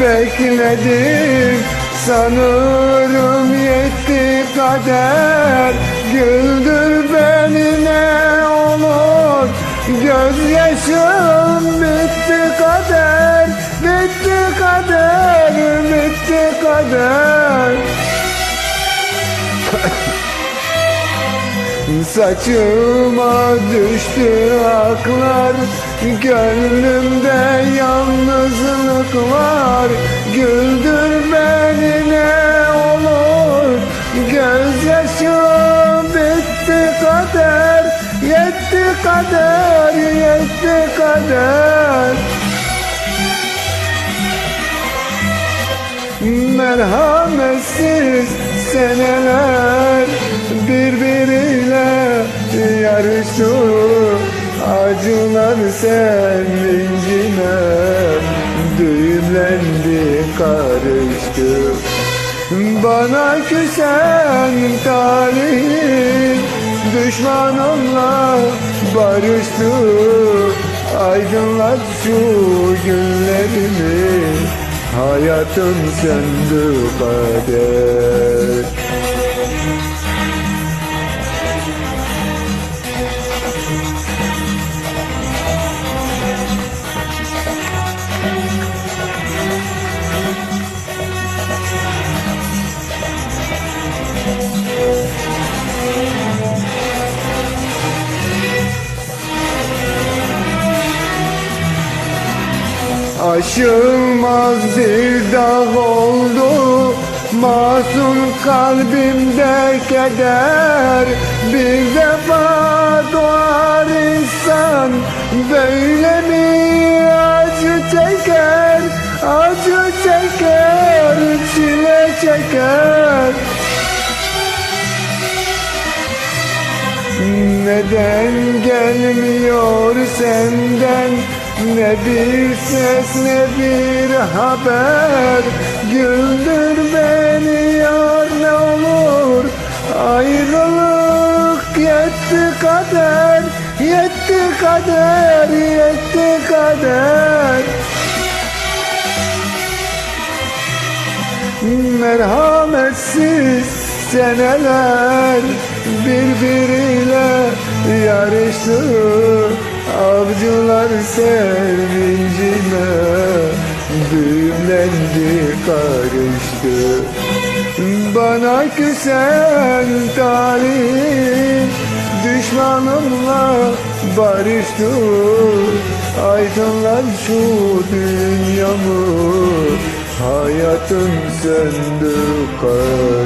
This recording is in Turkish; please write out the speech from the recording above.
Bekledim Sanırım yetti kader. Güldür beni ne olur. Gözyaşım bitti kader. Bitti kader Bitti kader. Saçıma düştü aklar. Gönlümde yalnızlık Yetti kader Yetti kader. Merhametsiz seneler birbiriyle yarıştı Acılar sevincine düğümlendi karıştı. Bana küsen talih düşmanımla barıştı Aydınlat şu günlerimi. Hayatım söndü kader Aşılmaz bir dağ oldu. Masum kalbimde keder Bir defa doğar insan. Böyle mi acı çeker? Acı çeker Çile çeker. Neden gelmiyor senden ne bir ses ne bir haber. Güldür beni yar ne olur. Ayrılık yetti kader Yetti kader Yetti kader. Merhametsiz seneler birbiriyle yarıştı Avcılar sevincime düğümlendi karıştı. Bana küsen talih düşmanımla barıştı. Aydınlan şu dünyamı Hayatım söndü kader